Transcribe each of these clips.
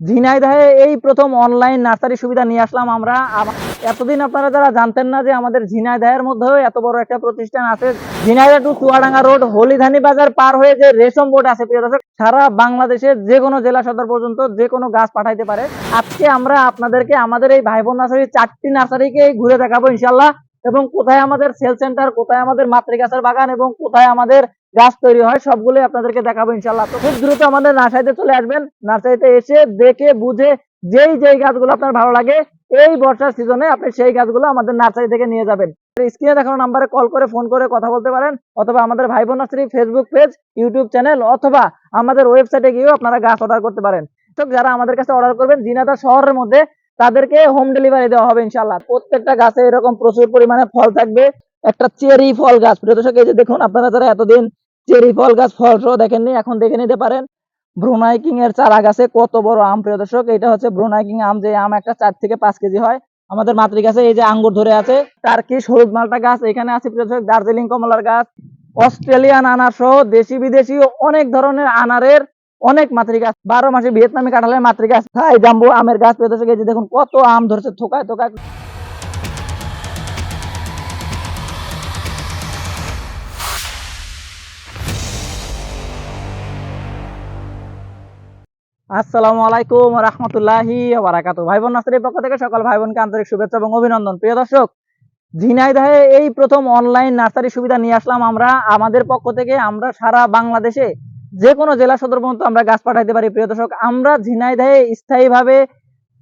ঝিনাইদহে এই প্রথম online nursery সুবিধা নিয়ে আসলাম আমরা। এতদিন আপনারা যারা জানতেন না যে আমাদের ঝিনাইদহের মধ্যেও এত বড় একটা প্রতিষ্ঠান আছে, ঝিনাইদহ টু চুয়াডাঙ্গা রোড হলিধানি বাজার পার হয়ে যে রেশম বোর্ড আছে, প্রিয় দর্শক, সারা বাংলাদেশের যে কোনো জেলা সদর পর্যন্ত যে কোনো গাছ পাঠাইতে পারে। আজকে আমরা আপনাদেরকে আমাদের এই ভাই বোন নার্সারি চারটি নার্সারিকে ঘুরে দেখাবো ইনশাল্লাহ এবং কোথায় আমাদের সেল সেন্টার, কোথায় আমাদের মাতৃগাছের বাগান, এবং কোথায় আমাদের গাছ তৈরি হয়, সবগুলোই আপনাদেরকে দেখাবো ইনশাল্লাহ খুব দ্রুত আমাদের নার্সারিতে চলে আসবেন। নার্সারিতে এসে দেখে, বুঝে, যেই যেই গাছগুলো আপনার ভালো লাগে, এই বর্ষার সিজনে আপনি সেই গাছগুলো আমাদের নার্সারি থেকে নিয়ে যাবেন। স্ক্রিনে দেখানো নাম্বারে কল করে, ফোন করে কথা বলতে পারেন, অথবা আমাদের ভাই বোন ফেসবুক পেজ, ইউটিউব চ্যানেল, অথবা আমাদের ওয়েবসাইটে গিয়েও আপনারা গাছ অর্ডার করতে পারেন। যারা আমাদের কাছে অর্ডার করবেন, জিনাদা শহরের মধ্যে, তাদেরকে হোম ডেলিভারি দেওয়া হবে ইনশাল্লাহ প্রত্যেকটা গাছে এরকম প্রচুর পরিমাণে ফল থাকবে। একটা চেরি ফল গাছ। প্রিয় দর্শক, এই যে দেখুন, আপনারা যারা এতদিন চেরি ফল গাছ ফল সহ দেখেননি এখন দেখে নিতে পারেন। ব্রুনাই কিং এর চারা গাছে কত বড় আম, প্রিয় দর্শক। এটা হচ্ছে ব্রুনাই কিং আম, যে আম একটা চার থেকে পাঁচ কেজি হয়। আমাদের মাতৃ গাছে এই যে আঙ্গুর ধরে আছে, টার্কিশ হলুদ মালটা গাছ এখানে আছে, প্রিয় দর্শক। দার্জিলিং কমলার গাছ, অস্ট্রেলিয়ান আনার সহ দেশি বিদেশি অনেক ধরনের আনারের অনেক মাতৃ গাছ বারো মাসে ভিয়েতনামি কাঁঠালের মাতৃ গাছ থাই জাম্বু আমের গাছ, প্রিয় দর্শক। এই যে দেখুন, কত আম ধরছে, থোকায় থোকায়। আসসালামু আলাইকুম রহমতুল্লাহি বারাকাতু ভাই বোন নার্সারির পক্ষ থেকে সকল ভাই বোনকে আন্তরিক শুভেচ্ছা এবং অভিনন্দন। প্রিয় দর্শক, ঝিনাইদহে এই প্রথম অনলাইন নার্সারি সুবিধা নিয়ে আসলাম আমরা। আমাদের পক্ষ থেকে আমরা সারা বাংলাদেশে যে কোনো জেলা সদর পর্যন্ত আমরা গাছ পাঠাইতে পারি। প্রিয় দর্শক, আমরা ঝিনাইদহে স্থায়ীভাবে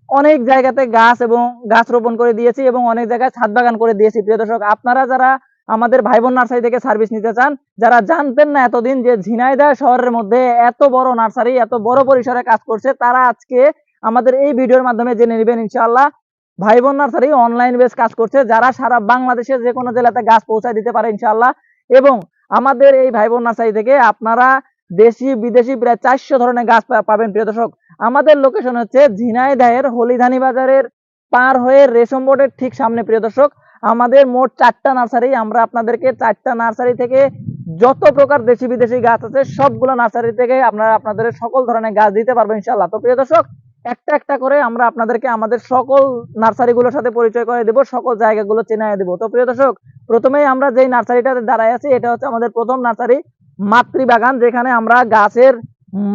অনেক জায়গাতে গাছ এবং গাছ রোপণ করে দিয়েছি এবং অনেক জায়গায় ছাদ বাগান করে দিয়েছি। প্রিয় দর্শক, আপনারা যারা আমাদের ভাই বোন নার্সারি থেকে সার্ভিস নিতে চান, যারা জানতেন না এতদিন যে ঝিনাইদহ শহরের মধ্যে এত বড় নার্সারি, এত বড় পরিসরে কাজ করছে, তারা আজকে আমাদের এই ভিডিওর মাধ্যমে জেনে নেবেন ইনশাআল্লাহ। ভাই বোন নার্সারি অনলাইন বেস কাজ করছে, যারা সারা বাংলাদেশের যে কোনো জেলাতে গাছ পৌঁছায় দিতে পারে ইনশাআল্লাহ। এবং আমাদের এই ভাই বোন নার্সারি থেকে আপনারা দেশি, বিদেশি প্রায় চারশো ধরনের গাছ পাবেন প্রিয় দর্শক। আমাদের লোকেশন হচ্ছে ঝিনাইদহের হলিধানি বাজারের পার হয়ে রেশম বোর্ডের ঠিক সামনে, প্রিয় দর্শক। আমাদের মোট চারটা নার্সারি, আমরা আপনাদেরকে চারটা নার্সারি থেকে যত প্রকার দেশি বিদেশি গাছ আছে, সবগুলো নার্সারি থেকে আপনারা আপনাদের সকল ধরনের গাছ দিতে পারব ইনশাল্লাহ তো প্রিয় দর্শক, একটা একটা করে আমরা আপনাদেরকে আমাদের সকল নার্সারিগুলোর সাথে পরিচয় করে দেব, সকল জায়গাগুলো চেনাই দেবো। তো প্রিয় দর্শক, প্রথমেই আমরা যেই নার্সারিটাতে দাঁড়ায় আছি, এটা হচ্ছে আমাদের প্রথম নার্সারি, মাতৃবাগান, যেখানে আমরা গাছের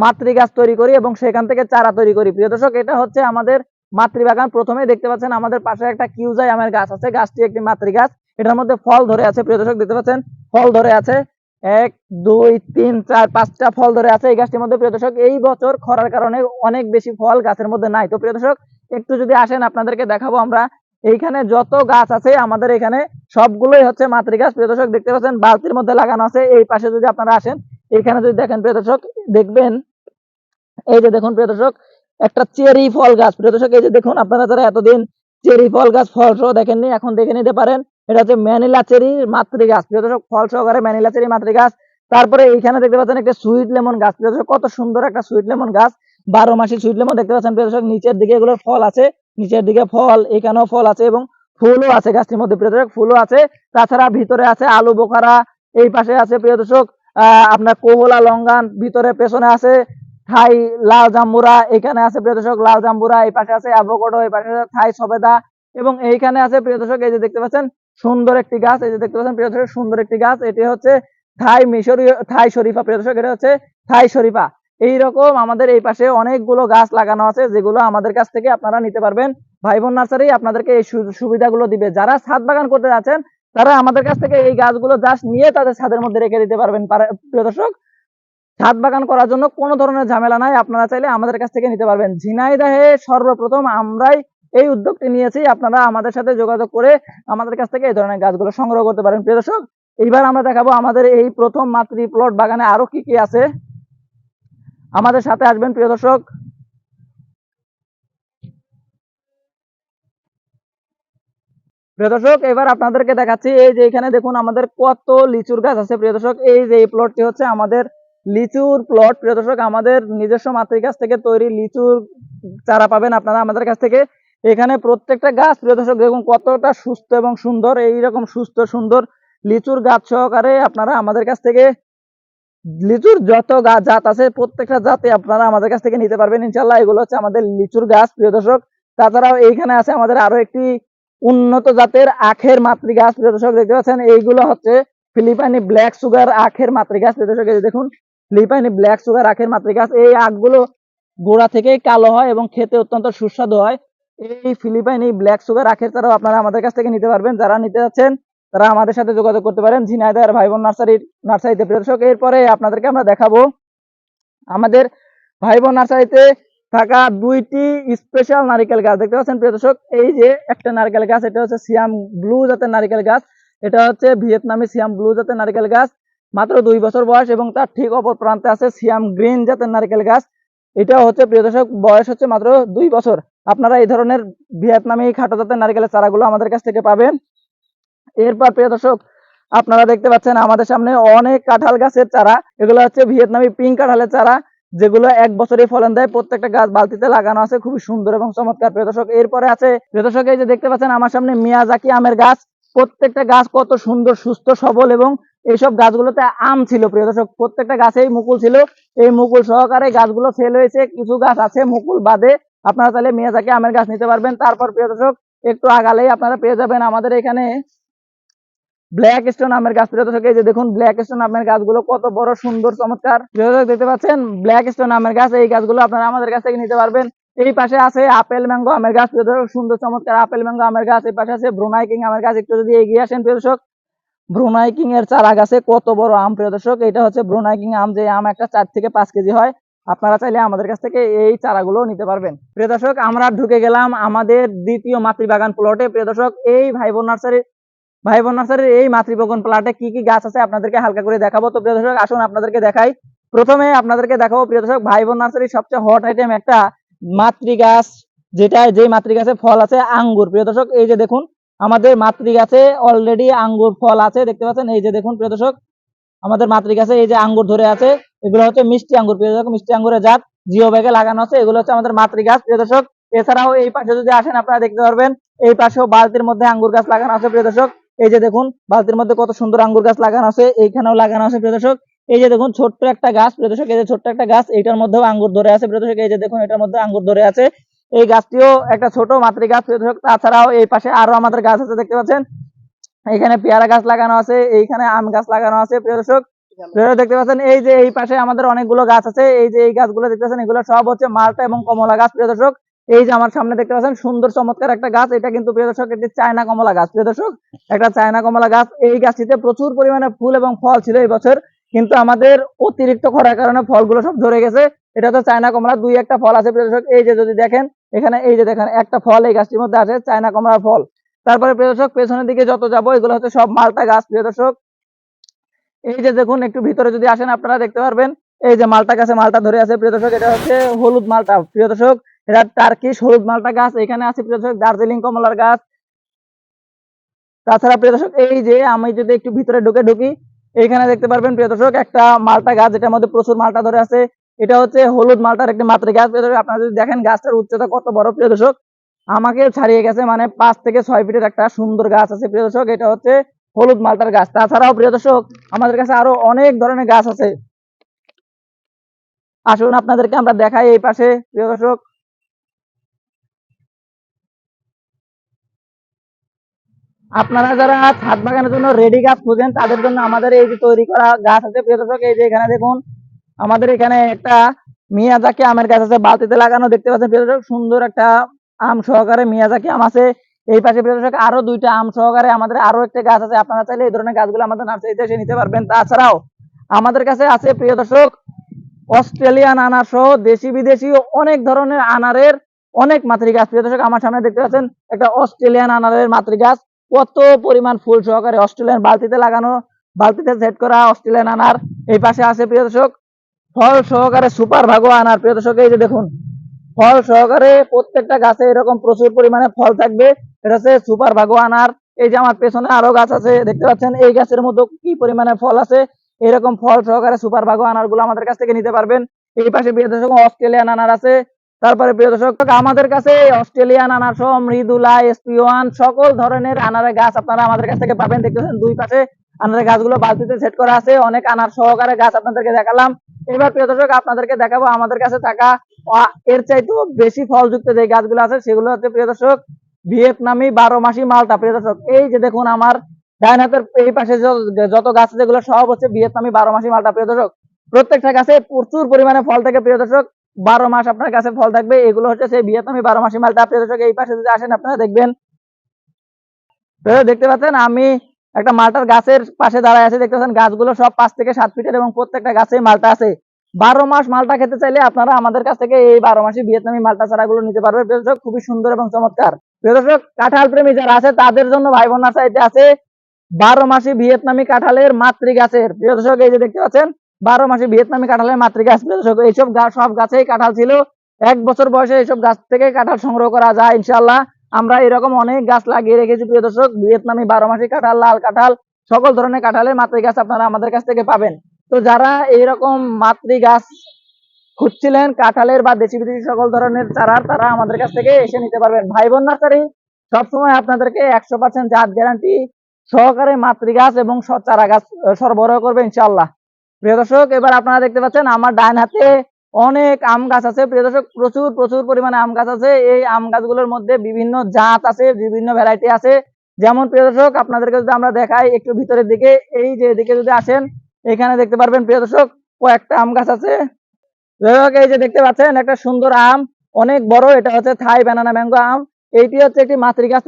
মাতৃ গাছ তৈরি করি এবং সেখান থেকে চারা তৈরি করি। প্রিয় দর্শক, এটা হচ্ছে আমাদের মাতৃবাগান প্রথমে দেখতে পাচ্ছেন আমাদের পাশে একটা কিউজাই আমের গাছ আছে। গাছটি একটি মাতৃ গাছ এটার মধ্যে ফল ধরে আছে। প্রিয় দর্শক, দেখতে পাচ্ছেন? ফল ধরে আছে। এক, দুই, তিন, চার, পাঁচটা ফল ধরে আছে এই গাছটির মধ্যে। প্রিয় দর্শক, এই বছর খরার কারণে অনেক বেশি ফল গাছের মধ্যে নাই। তো প্রিয় দর্শক, একটু যদি আসেন, আপনাদেরকে দেখাবো আমরা। এইখানে যত গাছ আছে, আমাদের এখানে সবগুলোই হচ্ছে মাতৃ গাছ প্রিয় দর্শক, দেখতে পাচ্ছেন? বালতির মধ্যে লাগানো আছে। এই পাশে যদি আপনারা আসেন এখানে যদি দেখেন, প্রিয় দর্শক, দেখবেন, এই যে দেখুন, প্রিয় দর্শক একটা চেরি ফল গাছ। প্রিয় দর্শক, এই যে দেখুন, আপনারা যারা এতদিন চেরি ফল গাছ ফল সহ দেখেননি, এখন দেখে নিতে পারেন। এটা হচ্ছে ম্যানিলা চেরি মাতৃ গাছ প্রিয় দর্শক, ফল সহকারে ম্যানিলা চেরি মাতৃ গাছ তারপরে এইখানে দেখতে পাচ্ছেন একটা সুইট লেমন গাছ। প্রিয় দর্শক, কত সুন্দর একটা সুইট লেমন গাছ। বারো মাসি সুইট লেমন দেখতে পাচ্ছেন, প্রিয় দর্শক, নিচের দিকে এগুলোর ফল আছে। নিচের দিকে ফল, এখানেও ফল আছে এবং ফুলও আছে গাছটির মধ্যে। প্রিয় দর্শক, ফুলও আছে। তাছাড়া ভিতরে আছে আলু বোখারা, এই পাশে আছে, প্রিয় দর্শক, আহ, আপনার কোহলা লঙ্গান ভিতরে পেছনে আছে থাই লাল জাম্বুরা, এখানে আছে প্রিয় দর্শক লাল জাম্বুরা, এই পাশে আছে অ্যাভোকাডো, এই পাশে আছে থাই সবেদা এবং এইখানে আছে প্রিয় দর্শক, এই যে দেখতে পাচ্ছেন, সুন্দর একটি গাছ, এই যে দেখতে পাচ্ছেন প্রিয় দর্শক, সুন্দর একটি গাছ, এটি হচ্ছে থাই মিশরি থাই শরীফা প্রিয় দর্শক, এটা হচ্ছে থাই শরীফা। এইরকম আমাদের এই পাশে অনেকগুলো গাছ লাগানো আছে, যেগুলো আমাদের কাছ থেকে আপনারা নিতে পারবেন। ভাই বোন নার্সারি আপনাদেরকে এই সুবিধাগুলো দিবে। যারা ছাদ বাগান করতে যাচ্ছেন, তারা আমাদের কাছ থেকে এই গাছগুলো জাস্ট নিয়ে তাদের ছাদের মধ্যে রেখে দিতে পারবেন, পারে- প্রিয় দর্শক। ছাদ বাগান করার জন্য কোনো ধরনের ঝামেলা নাই। আপনারা চাইলে আমাদের কাছ থেকে নিতে পারবেন। ঝিনাইদহে সর্বপ্রথম আমরাই এই উদ্যোগটি নিয়েছি। আপনারা আমাদের সাথে যোগাযোগ করে আমাদের কাছ থেকে এই ধরনের গাছগুলো সংগ্রহ করতে পারেন। প্রিয় দর্শক, এইবার আমরা দেখাবো আমাদের এই প্রথম মাতৃ প্লট বাগানে আরও কি কি আছে। আমাদের সাথে আসবেন, প্রিয় দর্শক। প্রিয় দর্শক, এবার আপনাদেরকে দেখাচ্ছি এই যে এখানে দেখুন আমাদের কত লিচুর গাছ আছে। প্রিয় দর্শক, এই যে এই প্লটটি হচ্ছে আমাদের লিচুর প্লট প্রিয় দর্শক, আমাদের নিজস্ব মাতৃ গাছ থেকে তৈরি লিচুর চারা পাবেন আপনারা আমাদের কাছ থেকে। এখানে প্রত্যেকটা গাছ, প্রিয় দর্শক, দেখুন কতটা সুস্থ এবং সুন্দর, এইরকম সুস্থ, সুন্দর লিচুর গাছ সহকারে আপনারা আমাদের কাছ থেকে লিচুর যত গাছ জাত আছে, প্রত্যেকটা জাতে আপনারা আমাদের কাছ থেকে নিতে পারবেন। ইনশাল্লাহ এগুলো হচ্ছে আমাদের লিচুর গাছ, প্রিয় দর্শক। তাছাড়াও এইখানে আছে আমাদের আরও একটি উন্নত জাতের আখের মাতৃ গাছ প্রিয় দর্শক, দেখতে পাচ্ছেন? এইগুলো হচ্ছে ফিলিপাইনি ব্ল্যাক সুগার আখের মাতৃ গাছ প্রিয় দর্শক, এই দেখুন ফিলিপাইনি ব্ল্যাক সুগার আখের মাতৃ গাছ এই আখগুলো গোড়া থেকেই কালো হয় এবং খেতে অত্যন্ত সুস্বাদু হয়। এই ফিলিপাইন এই ব্ল্যাক সুগার আখের ছাড়াও আপনারা আমাদের কাছ থেকে নিতে পারবেন। যারা নিতে যাচ্ছেন, তারা আমাদের সাথে যোগাযোগ করতে পারেন। ঝিনাইদার ভাই বোন নার্সারির নার্সারিতে প্রিয় দর্শক এরপরে আপনাদেরকে আমরা দেখাবো আমাদের ভাই বোন নার্সারিতে থাকা দুইটি স্পেশাল নারিকেল গাছ। দেখতে পাচ্ছেন প্রিয় দর্শক এই যে একটা নারকেল গাছ, এটা হচ্ছে সিয়াম ব্লু জাতের নারিকেল গাছ। এটা হচ্ছে ভিয়েতনামি সিয়াম ব্লু জাতের নারিকেল গাছ। মাত্র দুই বছর বয়স এবং তার ঠিক অপর প্রান্তে আছে সিয়াম গ্রিন জাতের নারিকেল গাছ। এটা হচ্ছে, প্রিয় দর্শক, বয়স হচ্ছে মাত্র দুই বছর। আপনারা এই ধরনের ভিয়েতনামি খাটো জাতের নারিকেলের চারাগুলো আমাদের কাছ থেকে পাবেন। এরপর, প্রিয় দর্শক, আপনারা দেখতে পাচ্ছেন আমাদের সামনে অনেক কাঁঠাল গাছের চারা। এগুলো হচ্ছে ভিয়েতনামি পিঙ্ক কাঁঠালের চারা, যেগুলো এক বছরই ফলন দেয়। প্রত্যেকটা গাছ বালতিতে লাগানো আছে, খুবই সুন্দর এবং চমৎকার, প্রিয় দর্শক। এরপরে আছে, প্রিয় দর্শক, এই যে দেখতে পাচ্ছেন আমার সামনে মিয়াজাকি আমের গাছ। প্রত্যেকটা গাছ কত সুন্দর, সুস্থ, সবল এবং এইসব গাছগুলোতে আম ছিল। প্রিয় দর্শক, প্রত্যেকটা গাছেই মুকুল ছিল। এই মুকুল সহকারে গাছগুলো ফেল হয়েছে। কিছু গাছ আছে মুকুল বাদে। আপনারা চাইলে মিয়াজাকি আমের গাছ নিতে পারবেন। তারপর প্রিয় দর্শক, একটু আগালেই আপনারা পেয়ে যাবেন আমাদের এখানে ব্ল্যাক স্টোন আমের গাছ। প্রিয় দর্শক, এই যে দেখুন ব্ল্যাক স্টোন আমের গাছগুলো কত বড়, সুন্দর, চমৎকার। প্রিয় দর্শক, দেখতে পাচ্ছেন? ব্ল্যাক স্টোন আমের গাছ, এই গাছগুলো আপনারা আমাদের কাছ থেকে নিতে পারবেন। এই পাশে আছে আপেল ম্যাঙ্গো আমের গাছ সুন্দর চমৎকার আপেল ম্যাঙ্গো আমের গাছ। এই পাশে আছে ব্রুনাই কিং আমের গাছ। একটু যদি এগিয়ে আসেন, প্রিয় দর্শক, ব্রুনাই কিং এর চারা গাছে কত বড় আম, প্রিয় দর্শক? এটা হচ্ছে ব্রুনাই কিং আম। যে আম একটা চার থেকে পাঁচ কেজি হয়, আপনারা চাইলে আমাদের কাছ থেকে এই চারাগুলো নিতে পারবেন। প্রিয় দর্শক, আমরা ঢুকে গেলাম আমাদের দ্বিতীয় মাতৃবাগান প্লটে প্রিয় দর্শক, এই ভাই বোন নার্সারি ভাই বোন নার্সারির এই মাতৃবাগান প্লটে কি কি গাছ আছে আপনাদেরকে হালকা করে দেখাবো। তো প্রিয় দর্শক, আসুন আপনাদেরকে দেখাই। প্রথমে আপনাদেরকে দেখাবো, প্রিয় দর্শক ভাই বোন নার্সারির সবচেয়ে হট আইটেম একটা মাতৃ গাছ যেটা যে মাতৃগাছে ফল আছে, আঙ্গুর। প্রিয় দর্শক, এই যে দেখুন, আমাদের মাতৃ গাছে অলরেডি আঙ্গুর ফল আছে, দেখতে পাচ্ছেন? এই যে দেখুন, প্রিয় দর্শক, আমাদের মাতৃগাছে এই যে আঙ্গুর ধরে আছে, এগুলো হচ্ছে মিষ্টি আঙ্গুর। প্রিয় দর্শক, মিষ্টি আঙ্গুরের জাত, জিও ব্যাগে লাগানো আছে, এগুলো হচ্ছে আমাদের মাতৃগাছ। প্রিয় দর্শক, এছাড়াও এই পাশে যদি আসেন, আপনারা দেখতে পারবেন, এই পাশেও বালতির মধ্যে আঙ্গুর গাছ লাগানো আছে, প্রিয় দর্শক। এই যে দেখুন, বালতির মধ্যে কত সুন্দর আঙ্গুর গাছ লাগানো আছে, এইখানেও লাগানো আছে, প্রিয় দর্শক। এই যে দেখুন, ছোট্ট একটা গাছ, প্রিয় এই যে ছোট্ট একটা গাছ, এইটার মধ্যেও আঙ্গুর ধরে আছে, প্রিয় এই যে দেখুন, এটার মধ্যে আঙ্গুর ধরে আছে। এই গাছটিও একটা ছোট মাতৃ গাছ, প্রিয় তাছাড়াও এই পাশে আরও আমাদের গাছ আছে, দেখতে পাচ্ছেন? এখানে পেয়ারা গাছ লাগানো আছে, এইখানে আম গাছ লাগানো আছে, প্রিয় দর্শক। দেখতে পাচ্ছেন, এই যে এই পাশে আমাদের অনেকগুলো গাছ আছে, এই যে এই গাছগুলো দেখতে পাচ্ছেন, এগুলো সব হচ্ছে মালটা এবং কমলা গাছ, প্রিয় দর্শক। এই যে আমার সামনে দেখতে পাচ্ছেন, সুন্দর চমৎকার একটা গাছ, এটা কিন্তু, প্রিয় এটি চায়না কমলা গাছ, প্রিয় একটা চায়না কমলা গাছ, এই গাছটিতে প্রচুর পরিমাণে ফুল এবং ফল ছিল এই বছর। কিন্তু আমাদের অতিরিক্ত খরার কারণে ফলগুলো সব ধরে গেছে। এটা তো চায়না কমলা দুই একটা ফল আছে, প্রিয় দর্শক। এই যে যদি দেখেন, এখানে এই যে দেখেন, একটা ফল এই গাছটির মধ্যে আছে, চায়না কমলার ফল। তারপরে প্রিয় দর্শক, পেছনের দিকে যত যাব, এগুলো হচ্ছে সব মালটা গাছ, প্রিয় দর্শক। এই যে দেখুন, একটু ভিতরে যদি আসেন, আপনারা দেখতে পারবেন, এই যে মালটা গাছে মালটা ধরে আছে, প্রিয় দর্শক, এটা হচ্ছে হলুদ মালটা, প্রিয় দর্শক। এটা টার্কিশ হলুদ মালটা গাছ, এখানে আছে, প্রিয় দর্শক, দার্জিলিং কমলার গাছ। তাছাড়া, প্রিয় দর্শক, এই যে আমি যদি একটু ভিতরে ঢুকে ঢুকি এইখানে দেখতে পারবেন, প্রিয় দর্শক, একটা মালটা গাছ যেটার মধ্যে প্রচুর মালটা ধরে আছে। এটা হচ্ছে হলুদ মালটার একটি মাত্র গাছ। প্রিয় দর্শক, আপনারা যদি দেখেন গাছটার উচ্চতা কত বড়, প্রিয় দর্শক, আমাকে ছাড়িয়ে গেছে মানে পাঁচ থেকে ছয় ফিটের একটা সুন্দর গাছ আছে, প্রিয় দর্শক। এটা হচ্ছে হলুদ মালটার গাছ। তাছাড়াও, প্রিয় দর্শক, আমাদের কাছে আরও অনেক ধরনের গাছ আছে। আসুন আপনাদেরকে আমরা দেখাই এই পাশে, প্রিয় দর্শক। আপনারা যারা ছাদ বাগানের জন্য রেডি গাছ খুঁজেন, তাদের জন্য আমাদের এই যে তৈরি করা গাছ আছে, প্রিয় দর্শক, এই যে এখানে দেখুন, আমাদের এখানে একটা মিয়াজাকি আমের গাছ আছে, বালতিতে লাগানো, দেখতে পাচ্ছেন, প্রিয় দর্শক, সুন্দর একটা আম সহকারে মিয়াজাকি আম আছে। এই পাশে, প্রিয় দর্শক, আরও দুইটা আম সহকারে আমাদের আরও একটা গাছ আছে। আপনারা চাইলে এই ধরনের গাছগুলো আমাদের নার্সারিতে এসে নিতে পারবেন। তাছাড়াও আমাদের কাছে আছে, প্রিয় দর্শক, অস্ট্রেলিয়ান আনার সহ দেশি বিদেশি অনেক ধরনের আনারের অনেক মাতৃ গাছ প্রিয় দর্শক, আমার সামনে দেখতে পাচ্ছেন, একটা অস্ট্রেলিয়ান আনারের মাতৃ গাছ কত পরিমাণ ফুল সহকারে অস্ট্রেলিয়ান বালতিতে লাগানো, বালতিতে সেট করা অস্ট্রেলিয়ান আনার। এই পাশে আছে, প্রিয় দর্শক, ফল সহকারে সুপার ভাগো আনার। প্রিয় দর্শক, এই যে দেখুন, ফল সহকারে প্রত্যেকটা গাছে এরকম প্রচুর পরিমাণে ফল থাকবে। এটা হচ্ছে সুপার ভাগো আনার। এই যে আমার পেছনে আরও গাছ আছে, দেখতে পাচ্ছেন, এই গাছের মধ্যে কি পরিমাণে ফল আছে? এরকম ফল সহকারে সুপার ভাগো আনারগুলো আমাদের কাছ থেকে নিতে পারবেন। এই পাশে, প্রিয় দর্শক, অস্ট্রেলিয়ান আনার আছে। তারপরে প্রিয় দর্শক, আমাদের কাছে অস্ট্রেলিয়ান আনার সহ মৃদুলা এসপি ওয়ান সকল ধরনের আনারের গাছ আপনারা আমাদের কাছ থেকে পাবেন। দেখতেছেন দুই পাশে আপনাদের গাছগুলো বালতিতে সেট করা আছে। অনেক আনার সহকারে গাছ আপনাদেরকে দেখালাম। এবার প্রিয় দর্শক, আপনাদেরকে দেখাবো আমাদের কাছে থাকা এর চাইতেও বেশি ফলযুক্ত যে গাছগুলো আছে, সেগুলো হচ্ছে প্রিয় দর্শক, ভিয়েতনামি বারো মাসি মালটা। প্রিয় দর্শক, এই যে দেখুন আমার হাতের এই পাশে যত- গাছ যেগুলো সব হচ্ছে ভিয়েতনামি বারো মাসি মালটা। প্রিয় দর্শক, প্রত্যেকটা গাছে প্রচুর পরিমাণে ফল থাকে। প্রিয় দর্শক বারো মাস আপনার কাছে ফল থাকবে, এগুলো হচ্ছে সেই ভিয়েতনামি বারো মাসি মালটা প্রিয় দর্শক এই পাশে যদি আসেন, আপনারা দেখবেন দেখতে পাচ্ছেন আমি একটা মালটার গাছের পাশে দাঁড়ায় আছে, দেখতে পাচ্ছেন গাছগুলো সব পাঁচ থেকে সাত ফিটের এবং প্রত্যেকটা গাছে মালটা আছে। বারো মাস মালটা খেতে চাইলে আপনারা আমাদের কাছ থেকে এই বারো মাসি ভিয়েতনামি মালটা চারাগুলো নিতে পারবেন। প্রিয় দর্শক, খুবই সুন্দর এবং চমৎকার। প্রিয় দর্শক কাঁঠাল প্রেমী যারা আছে, তাদের জন্য ভাই বোনার চাইতে আছে বারো মাসি ভিয়েতনামি কাঁঠালের মাতৃ গাছের প্রিয় দর্শক, এই যে দেখতে পাচ্ছেন বারো মাসে ভিয়েতনামি কাঁঠালের মাতৃ গাছ প্রিয় দর্শক, এইসব গাছ সব গাছেই কাঁঠাল ছিল। এক বছর বয়সে এইসব গাছ থেকে কাঁঠাল সংগ্রহ করা যায় ইনশাল্লাহ আমরা এরকম অনেক গাছ লাগিয়ে রেখেছি, প্রিয় দর্শক। ভিয়েতনামি বারো মাসি কাঁঠাল, লাল কাঁঠাল, সকল ধরনের কাঁঠালের মাতৃ গাছ আপনারা আমাদের কাছ থেকে পাবেন। তো যারা এইরকম মাতৃ গাছ খুঁজছিলেন, কাঁঠালের বা দেশি বিদেশি সকল ধরনের চারা, তারা আমাদের কাছ থেকে এসে নিতে পারবেন। ভাই বোন নার্সারি, সবসময় আপনাদেরকে একশো পার্সেন্ট জাত গ্যারান্টি সহকারে মাতৃ গাছ এবং চারা গাছ সরবরাহ করবে ইনশাল্লাহ প্রিয় দর্শক, এবার আপনারা দেখতে পাচ্ছেন আমার ডান হাতে অনেক আম গাছ আছে। প্রিয় দর্শক, প্রচুর প্রচুর পরিমাণে আম গাছ আছে। এই আম গাছগুলোর মধ্যে বিভিন্ন জাত আছে, বিভিন্ন ভ্যারাইটি আছে। যেমন প্রিয় দর্শক, আপনাদেরকে যদি আমরা দেখাই একটু ভিতরের দিকে, এই যে এদিকে যদি আসেন, এখানে দেখতে পারবেন প্রিয় দর্শক, কয়েকটা আম গাছ আছে। এই যে দেখতে পাচ্ছেন, একটা সুন্দর আম, অনেক বড়, এটা হচ্ছে থাই ব্যানানা ম্যাঙ্গো আম। এইটি হচ্ছে একটি মাতৃ গাছ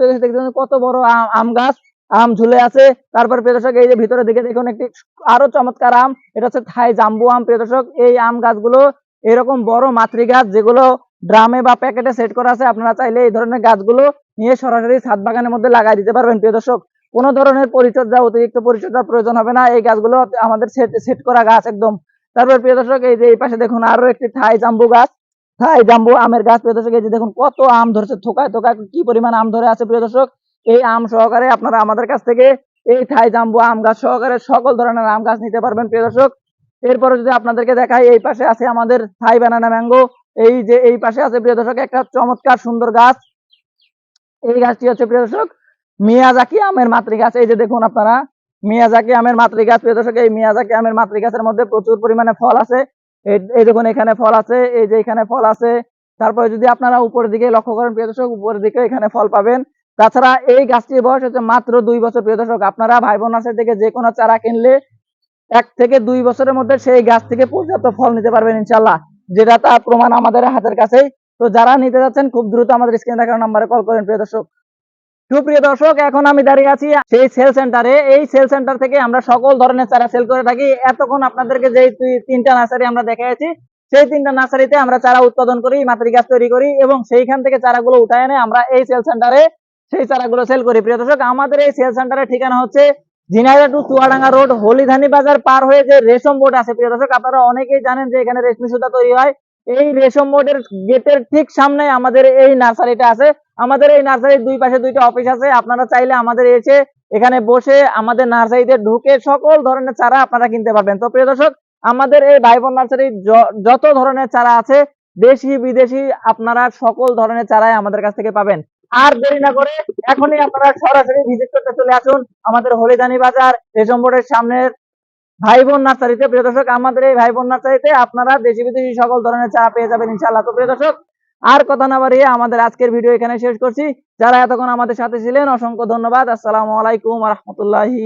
কত বড় আম গাছ। আম ঝুলে আছে। তারপর প্রিয় দর্শক, এই যে ভিতরের দিকে দেখুন একটি আরও চমৎকার আম। এটা হচ্ছে থাই জাম্বু আম। প্রিয় দর্শক, এই আম গাছগুলো এরকম বড় মাতৃ গাছ যেগুলো ড্রামে বা প্যাকেটে সেট করা আছে। আপনারা চাইলে এই ধরনের গাছগুলো নিয়ে সরাসরি ছাদ বাগানের মধ্যে লাগাই দিতে পারবেন, প্রিয় দর্শক। কোনো ধরনের পরিচর্যা, অতিরিক্ত পরিচর্যার প্রয়োজন হবে না। এই গাছগুলো আমাদের সেট সেট করা গাছ একদম। তারপর প্রিয় দর্শক, এই যে এই পাশে দেখুন আরও একটি থাই জাম্বু গাছ। থাই জাম্বু আমের গাছ, প্রিয় দর্শক, এই যে দেখুন কত আম ধরেছে, থোকায় থোকায় কি পরিমাণ আম ধরে আছে, প্রিয় দর্শক। এই আম সহকারে আপনারা আমাদের কাছ থেকে এই থাই জাম্বু আম গাছ সহকারে সকল ধরনের আম গাছ নিতে পারবেন, প্রিয় দর্শক। এরপরে যদি আপনাদেরকে দেখাই, এই পাশে আছে আমাদের থাই বানানা ম্যাঙ্গো এই যে এই পাশে আছে, প্রিয় দর্শক, একটা চমৎকার সুন্দর গাছ। এই গাছটি হচ্ছে, প্রিয় দর্শক, মিয়াজাকি আমের মাতৃ গাছ এই যে দেখুন আপনারা, মিয়াজাকি আমের মাতৃ গাছ প্রিয় দর্শক, এই মিয়াজাকি আমের মাতৃ গাছের মধ্যে প্রচুর পরিমাণে ফল আছে। এই- দেখুন, এখানে ফল আছে, এই যে এখানে ফল আছে। তারপরে যদি আপনারা উপরের দিকে লক্ষ্য করেন, প্রিয় দর্শক, উপরের দিকে এখানে ফল পাবেন। তাছাড়া এই গাছটির বয়স হচ্ছে মাত্র দুই বছর। প্রিয় দর্শক, আপনারা ভাই বোন আছে থেকে যে কোনো চারা কিনলে এক থেকে দুই বছরের মধ্যে সেই গাছ থেকে পর্যাপ্ত ফল নিতে পারবেন ইনশাল্লাহ যেটা তার প্রমাণ আমাদের হাতের কাছেই। তো যারা নিতে যাচ্ছেন, খুব দ্রুত আমাদের স্ক্রিনে দেখানো নাম্বারে কল করেন প্রিয় দর্শক। সুপ্রিয় দর্শক, এখন আমি দাঁড়িয়ে আছি সেই সেল সেন্টারে। এই সেল সেন্টার থেকে আমরা সকল ধরনের চারা সেল করে থাকি। এতক্ষণ আপনাদেরকে যে তিনটা নার্সারি আমরা দেখাইছি সেই তিনটা নার্সারিতে আমরা চারা উৎপাদন করি মাতৃ গাছ তৈরি করি এবং সেইখান থেকে চারাগুলো উঠায় এনে আমরা এই সেল সেন্টারে সেই চারাগুলো সেল করি। প্রিয় দর্শক, আমাদের এই সেল সেন্টারের ঠিকানা হচ্ছে ঝিনাইদহ টু চুয়াডাঙ্গা রোড হলিধানি বাজার পার হয়ে যে রেশম বোর্ড আছে, প্রিয় দর্শক, আপনারা অনেকেই জানেন যে এখানে রেশমি সুতা তৈরি হয়। এই রেশম বোর্ডের গেটের ঠিক সামনে আমাদের এই নার্সারিটা আছে। আমাদের এই নার্সারির দুই পাশে দুইটা অফিস আছে। আপনারা চাইলে আমাদের এসে এখানে বসে আমাদের নার্সারিতে ঢুকে সকল ধরনের চারা আপনারা কিনতে পারবেন। তো প্রিয় দর্শক, আমাদের এই ভাই বোন নার্সারি যত ধরনের চারা আছে, দেশি বিদেশি আপনারা সকল ধরনের চারাই আমাদের কাছ থেকে পাবেন। আর দেরি না করে এখনই আপনারা সরাসরি ভিজিট করতে চলে আসুন আমাদের হলিদানি বাজার। রেশম বোর্ডের সামনের ভাই বোন নার্সারিতে, প্রিয় দর্শক, আমাদের এই ভাই বোন নার্সারিতে আপনারা দেশি বিদেশি সকল ধরনের চারা পেয়ে যাবেন ইনশাআল্লাহ। তো প্রিয় দর্শক, আর কথা না বাড়িয়ে আমাদের আজকের ভিডিও এখানে শেষ করছি। যারা এতক্ষণ আমাদের সাথে ছিলেন, অসংখ্য ধন্যবাদ। আসসালামু আলাইকুম রহমতুল্লাহি